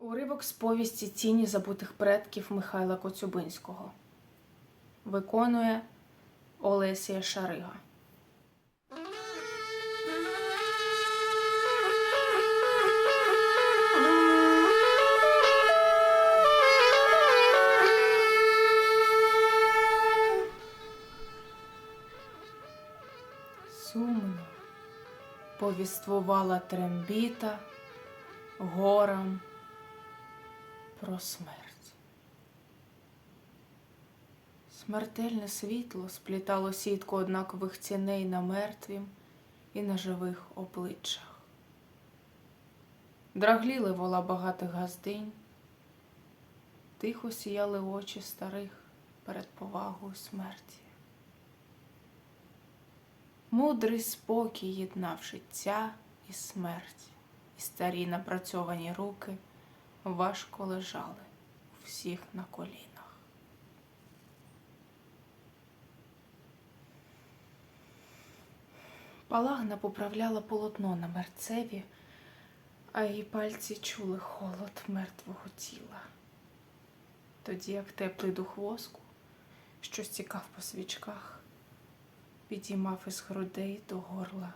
Уривок з повісті Тіні забутих предків Михайла Коцюбинського. Виконує Олесія Шарига. Сумно повіствувала трембіта горам про смерть. Смертельне світло сплітало сітку однакових ціней на мертвім і на живих обличчях. Драгліли вола багатих газдинь, тихо сіяли очі старих перед повагою смерті. Мудрий спокій єднав життя і смерть, і старі напрацьовані руки важко лежали у всіх на колінах. Палагна поправляла полотно на мерцеві, а її пальці чули холод мертвого тіла. Тоді, як теплий дух воску, що стікав по свічках, підіймав із грудей до горла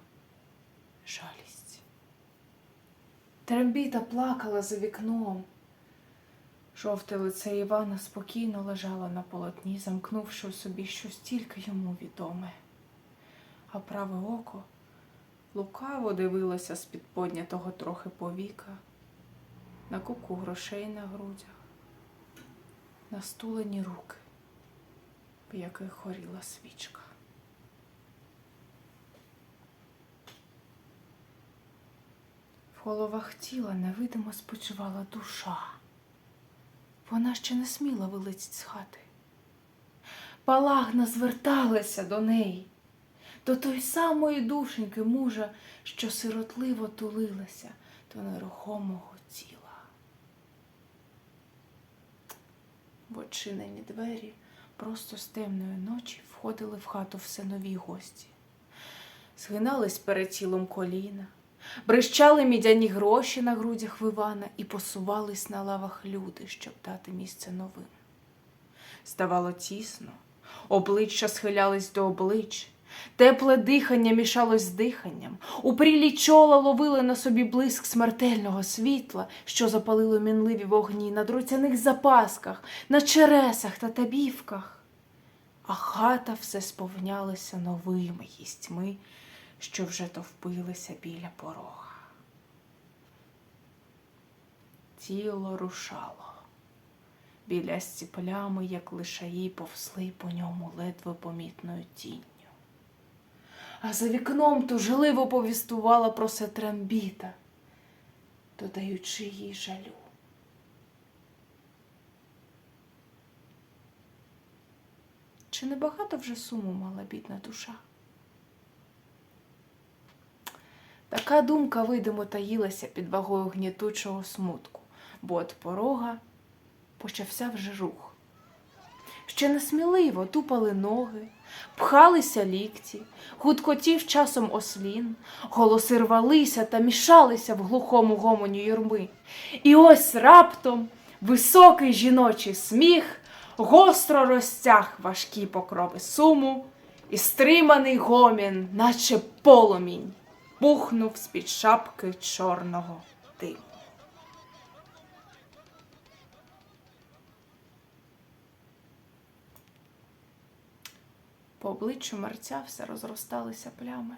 жалість. Трембіта плакала за вікном. Жовте лице Івана спокійно лежало на полотні, замкнувши у собі щось тільки йому відоме. А праве око лукаво дивилося з-під поднятого трохи повіка, на купку грошей на грудях, на стулені руки, в яких горіла свічка. В головах тіла невидимо спочивала душа. Вона ще не сміла вилетіть з хати. Палагна зверталася до неї, до той самої душеньки мужа, що сиротливо тулилася до нерухомого тіла. В очинені двері просто з темної ночі входили в хату все нові гості. Згинались перед тілом коліна, брещали мідяні гроші на грудях в Івана і посувались на лавах люди, щоб дати місце новим. Ставало тісно, обличчя схилялись до облич, тепле дихання мішалось з диханням, у прілі чола ловили на собі блиск смертельного світла, що запалило мінливі вогні на друцяних запасках, на чересах та табівках. А хата все сповнялася новими їстьми, що вже товпилися біля порога. Тіло рушало. Біля плями, як лишаї, повсли по ньому ледве помітною тінню. А за вікном тужливо повістувала про се трембіта, додаючи їй жалю. Чи небагато вже суму мала бідна душа? Така думка видимо таїлася під вагою гнітучого смутку, бо від порога почався вже рух. Ще несміливо тупали ноги, пхалися лікті, гудкотів часом ослін, голоси рвалися та мішалися в глухому гомоні юрми. І ось раптом високий жіночий сміх гостро розтяг важкі покрови суму, і стриманий гомін, наче полумінь, пухнув з-під шапки чорного диму. По обличчю мерця все розросталися плями,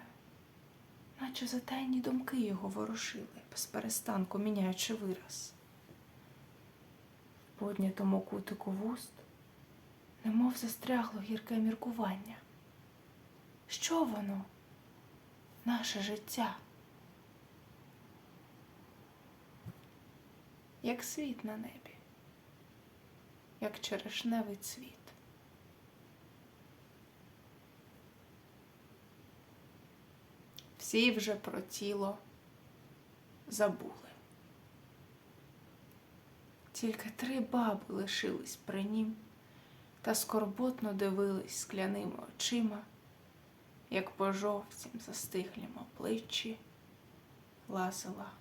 наче затайні думки його ворушили, без перестанку міняючи вираз. В поднятому кутику вуст, немов застрягло гірке міркування. Що воно? Наше життя? Як світ на небі, як черешневий цвіт. Всі вже про тіло забули. Тільки три баби лишились при нім та скорботно дивились скляними очима, як по жовтім застиглім обличчі лазила